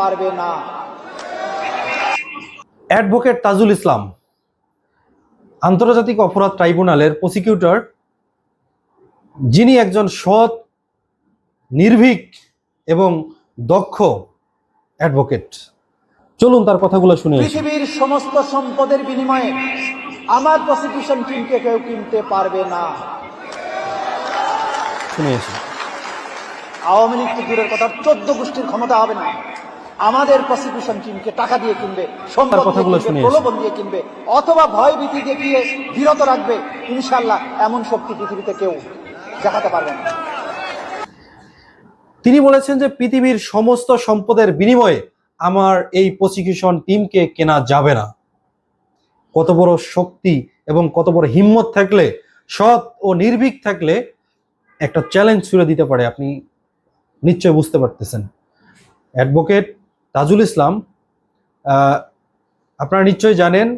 পারবে না। অ্যাডভোকেট তাজুল ইসলাম আন্তর্জাতিক অপরাধ ট্রাইব্যুনালের প্রসিকিউটর যিনি একজন সৎ নির্ভীক এবং দক্ষ অ্যাডভোকেট। চলুন তার কথাগুলো শুনে পৃথিবীর সমস্ত সম্পদের বিনিময়ে আমার প্রসিকিউশন টিমকে কেউ কিনতে পারবে না। শুনে। আওয়ামী লীগ তো দূরের কথা চোদ্দ গোষ্ঠীর ক্ষমতা হবে না। আমাদের প্রসিকিউশন টিমকে টাকা দিয়ে কিনবে সম্পদ প্রলোভন দিয়ে কিনবে অথবা ভয় ভীতি দেখিয়ে বিরত রাখবে ইনশাল্লাহ এমন শক্তি পৃথিবীতে কেউ দেখাতে পারবে না। তিনি বলেছেন যে পৃথিবীর সমস্ত সম্পদের বিনিময়ে আমার এই প্রসিকিউশন টিমকে কেনা যাবে না। কত বড় শক্তি এবং কত বড় হিম্মত থাকলে সৎ ও নির্ভীক থাকলে একটা চ্যালেঞ্জ ছুড়ে দিতে পারে। আপনি নিশ্চয় বুঝতে পারতেছেন। অ্যাডভোকেট তাজুল ইসলাম আপনারা নিশ্চয় জানেন,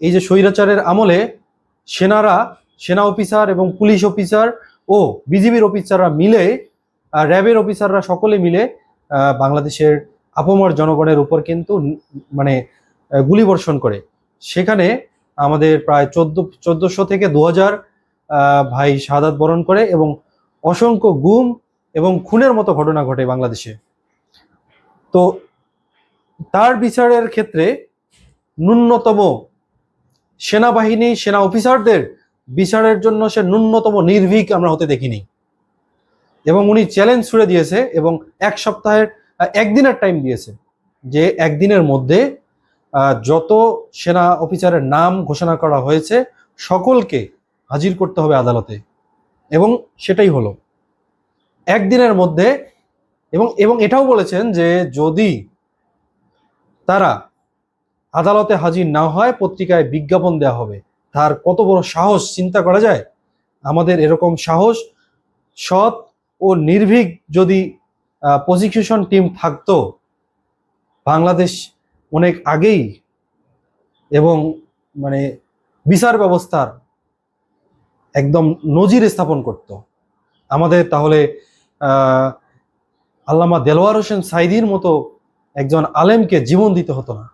এই যে স্বৈরাচারের আমলে সেনারা, সেনা অফিসার এবং পুলিশ অফিসার ও বিজিবির অফিসাররা মিলে র্যাবের অফিসাররা সকলে মিলে বাংলাদেশের আপমর জনগণের উপর কিন্তু মানে গুলিবর্ষণ করে। সেখানে আমাদের প্রায় চোদ্দ, চোদ্দশো থেকে দু হাজার ভাই শাহাদাত বরণ করে এবং অসংখ্য গুম এবং খুনের মতো ঘটনা ঘটে বাংলাদেশে। তো তার বিচারের ক্ষেত্রে ন্যূনতম সেনাবাহিনী, সেনা অফিসারদের বিচারের জন্য সে ন্যূনতম নির্ভীক আমরা হতে দেখিনি। এবং উনি চ্যালেঞ্জ ছুড়ে দিয়েছে এবং এক সপ্তাহের, একদিনের টাইম দিয়েছে যে একদিনের মধ্যে যত সেনা অফিসারের নাম ঘোষণা করা হয়েছে, সকলকে হাজির করতে হবে আদালতে। এবং সেটাই হলো। একদিনের মধ্যে এবং এবং এটাও বলেছেন যে যদি তারা আদালতে হাজির না হয়, পত্রিকায় বিজ্ঞাপন দেওয়া হবে, তার কত বড় সাহস চিন্তা করা যায়? আমাদের এরকম সাহস, সৎ ও নির্ভীক যদি প্রসিকিউশন টিম থাকতো, বাংলাদেশ অনেক আগেই এবং মানে বিচার ব্যবস্থার একদম নজির স্থাপন করত, আমাদের তাহলে আল্লামা দেলোয়ার হোসেন সাইদির মতো একজন আলেমকে জীবন দিতে হতো না।